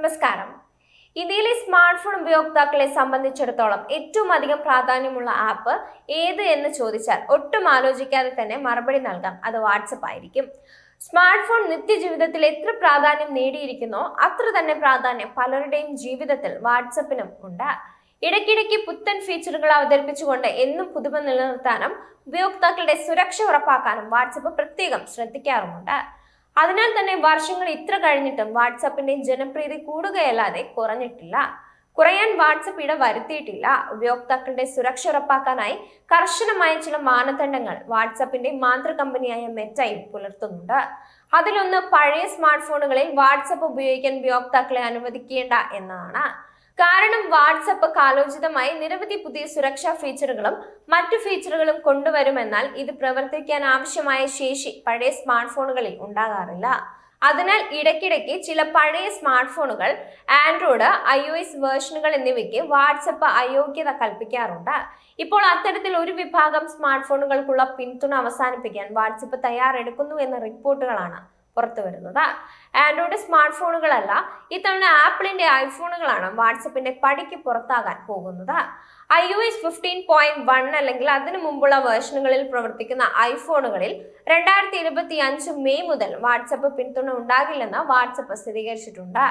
നമസ്കാരം. ഇന്ത്യയിലെ smart phone ഉപയോക്താക്കളെ സംബന്ധിച്ചിടത്തോളം ഏറ്റവും അധികം പ്രാധാന്യമുള്ള ആപ്പ് ഏത് എന്ന് ചോദിച്ചാൽ ഒട്ടും ആലോചിക്കാതെ തന്നെ മറുപടി നൽകാം. അത് വാട്സപ്പ് ആയിരിക്കും. സ്മാർട്ട് ഫോൺ നിത്യജീവിതത്തിൽ എത്ര പ്രാധാന്യം നേടിയിരിക്കുന്നോ അത്ര തന്നെ പ്രാധാന്യം പലരുടെയും ജീവിതത്തിൽ വാട്സപ്പിനും ഉണ്ട്. ഇടയ്ക്കിടയ്ക്ക് പുത്തൻ ഫീച്ചറുകൾ അവതരിപ്പിച്ചുകൊണ്ട് എന്നും പുതുമ നിലനിർത്താനും ഉപയോക്താക്കളുടെ സുരക്ഷ ഉറപ്പാക്കാനും വാട്സപ്പ് പ്രത്യേകം ശ്രദ്ധിക്കാറുമുണ്ട്. അതിനാൽ തന്നെ വർഷങ്ങൾ ഇത്ര കഴിഞ്ഞിട്ടും വാട്സപ്പിന്റെ ജനപ്രീതി കൂടുകയല്ലാതെ കുറഞ്ഞിട്ടില്ല. കുറയാൻ വാട്സപ്പ് ഇട വരുത്തിയിട്ടില്ല. ഉപയോക്താക്കളുടെ സുരക്ഷ ഉറപ്പാക്കാനായി കർശനമായ ചില മാനദണ്ഡങ്ങൾ വാട്സപ്പിന്റെ മാതൃ കമ്പനിയായ മെറ്റയും പുലർത്തുന്നുണ്ട്. അതിലൊന്ന് പഴയ സ്മാർട്ട് ഫോണുകളിൽ വാട്സപ്പ് ഉപയോഗിക്കാൻ ഉപയോക്താക്കളെ അനുവദിക്കേണ്ട എന്നതാണ്. കാരണം വാട്സപ്പ് കാലോചിതമായി നിരവധി പുതിയ സുരക്ഷാ ഫീച്ചറുകളും മറ്റു ഫീച്ചറുകളും കൊണ്ടുവരുമെന്നാൽ ഇത് പ്രവർത്തിക്കാൻ ആവശ്യമായ ശേഷി പഴയ സ്മാർട്ട് ഫോണുകളിൽ ഉണ്ടാകാറില്ല. അതിനാൽ ഇടയ്ക്കിടയ്ക്ക് ചില പഴയ സ്മാർട്ട് ഫോണുകൾ ആൻഡ്രോയിഡ് ഐ ഒ എസ് വേർഷനുകൾ എന്നിവയ്ക്ക് വാട്സപ്പ് അയോഗ്യത കൽപ്പിക്കാറുണ്ട്. ഇപ്പോൾ അത്തരത്തിൽ ഒരു വിഭാഗം സ്മാർട്ട് ഫോണുകൾക്കുള്ള പിന്തുണ അവസാനിപ്പിക്കാൻ വാട്സപ്പ് തയ്യാറെടുക്കുന്നു എന്ന റിപ്പോർട്ടുകളാണ് പുറത്തു വരുന്നത്. ആൻഡ്രോയിഡ് സ്മാർട്ട് ഫോണുകളല്ല ഇത്തവണ ആപ്പിളിന്റെ ഐഫോണുകളാണ് വാട്സപ്പിന്റെ പടിക്ക് പുറത്താകാൻ പോകുന്നത്. I O S fifteen point one അല്ലെങ്കിൽ അതിനു മുമ്പുള്ള വേർഷനുകളിൽ പ്രവർത്തിക്കുന്ന ഐഫോണുകളിൽ രണ്ടായിരത്തി ഇരുപത്തി അഞ്ച് മെയ് മുതൽ വാട്സപ്പ് പിന്തുണ ഉണ്ടാകില്ലെന്ന് വാട്സപ്പ് സ്ഥിരീകരിച്ചിട്ടുണ്ട്.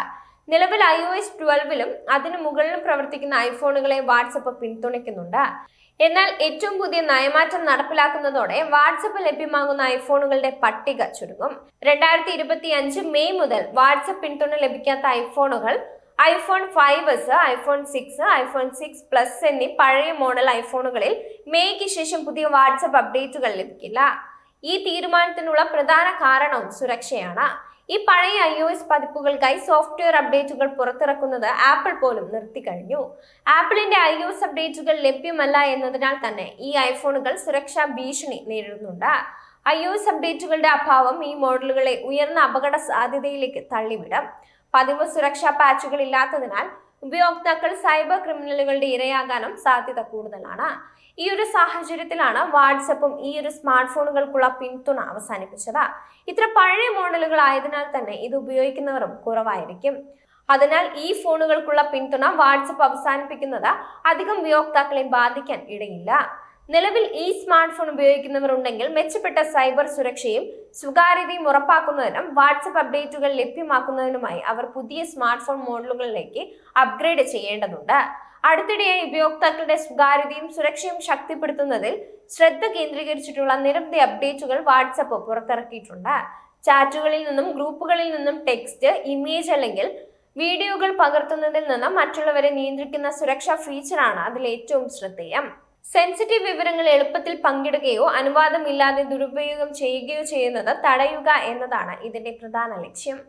നിലവിൽ ഐ ഒ എസ് ട്വൽവിലും അതിനു മുകളിലും പ്രവർത്തിക്കുന്ന ഐഫോണുകളെ വാട്സപ്പ് പിന്തുണയ്ക്കുന്നുണ്ട്. എന്നാൽ ഏറ്റവും പുതിയ നയമാറ്റം നടപ്പിലാക്കുന്നതോടെ വാട്സപ്പ് ലഭ്യമാകുന്ന ഐഫോണുകളുടെ പട്ടിക ചുരുങ്ങും. രണ്ടായിരത്തി ഇരുപത്തി അഞ്ച് മെയ് മുതൽ വാട്സപ്പ് പിന്തുണ ലഭിക്കാത്ത ഐഫോണുകൾ iPhone five S iPhone six iPhone six plus എന്നീ പഴയ മോഡൽ ഐഫോണുകളിൽ മെയ്ക്ക് ശേഷം പുതിയ വാട്സപ്പ് അപ്ഡേറ്റുകൾ ലഭിക്കില്ല. ഈ തീരുമാനത്തിനുള്ള പ്രധാന കാരണവും സുരക്ഷയാണ്. ഈ പഴയ ഐ ഒ എസ് പതിപ്പുകൾക്കായി സോഫ്റ്റ്വെയർ അപ്ഡേറ്റുകൾ പുറത്തിറക്കുന്നത് ആപ്പിൾ പോലും നിർത്തിക്കഴിഞ്ഞു ആപ്പിളിന്റെ ഐ ഒ എസ് അപ്ഡേറ്റുകൾ ലഭ്യമല്ല എന്നതിനാൽ തന്നെ ഈ ഐഫോണുകൾ സുരക്ഷാ ഭീഷണി നേരിടുന്നുണ്ട്. ഐ ഒ എസ് അപ്ഡേറ്റുകളുടെ അഭാവം ഈ മോഡലുകളെ ഉയർന്ന അപകട സാധ്യതയിലേക്ക് തള്ളിവിടും. പതിവ് സുരക്ഷാ പാച്ചുകൾ ഇല്ലാത്തതിനാൽ ഉപയോക്താക്കൾ സൈബർ ക്രിമിനലുകളുടെ ഇരയാകാനും സാധ്യത കൂടുതലാണ്. ഈ ഒരു സാഹചര്യത്തിലാണ് വാട്സപ്പും ഈ ഒരു സ്മാർട്ട് ഫോണുകൾക്കുള്ള പിന്തുണ അവസാനിപ്പിച്ചത്. ഇത്ര പഴയ മോഡലുകൾ ആയതിനാൽ തന്നെ ഇത് ഉപയോഗിക്കുന്നവരും കുറവായിരിക്കും. അതിനാൽ ഈ ഫോണുകൾക്കുള്ള പിന്തുണ വാട്സപ്പ് അവസാനിപ്പിക്കുന്നത് അധികം ഉപയോക്താക്കളെ ബാധിക്കാൻ ഇടയില്ല. നിലവിൽ ഈ സ്മാർട്ട് ഫോൺ ഉപയോഗിക്കുന്നവർ ഉണ്ടെങ്കിൽ മെച്ചപ്പെട്ട സൈബർ സുരക്ഷയും സ്വകാര്യതയും ഉറപ്പാക്കുന്നതിനും വാട്സപ്പ് അപ്ഡേറ്റുകൾ ലഭ്യമാക്കുന്നതിനുമായി അവർ പുതിയ സ്മാർട്ട് ഫോൺ മോഡലുകളിലേക്ക് അപ്ഗ്രേഡ് ചെയ്യേണ്ടതുണ്ട്. അടുത്തിടെയായി ഉപയോക്താക്കളുടെ സ്വകാര്യതയും സുരക്ഷയും ശക്തിപ്പെടുത്തുന്നതിൽ ശ്രദ്ധ കേന്ദ്രീകരിച്ചിട്ടുള്ള നിരവധി അപ്ഡേറ്റുകൾ വാട്സപ്പ് പുറത്തിറക്കിയിട്ടുണ്ട്. ചാറ്റുകളിൽ നിന്നും ഗ്രൂപ്പുകളിൽ നിന്നും ടെക്സ്റ്റ് ഇമേജ് അല്ലെങ്കിൽ വീഡിയോകൾ പകർത്തുന്നതിൽ നിന്ന് മറ്റുള്ളവരെ നിയന്ത്രിക്കുന്ന സുരക്ഷാ ഫീച്ചറാണ് അതിൽ ഏറ്റവും ശ്രദ്ധേയം. സെൻസിറ്റീവ് വിവരങ്ങൾ എളുപ്പത്തിൽ പങ്കിടുകയോ അനുവാദമില്ലാതെ ദുരുപയോഗം ചെയ്യുകയോ ചെയ്യുന്നത് തടയുക എന്നതാണ് ഇതിന്റെ പ്രധാന ലക്ഷ്യം.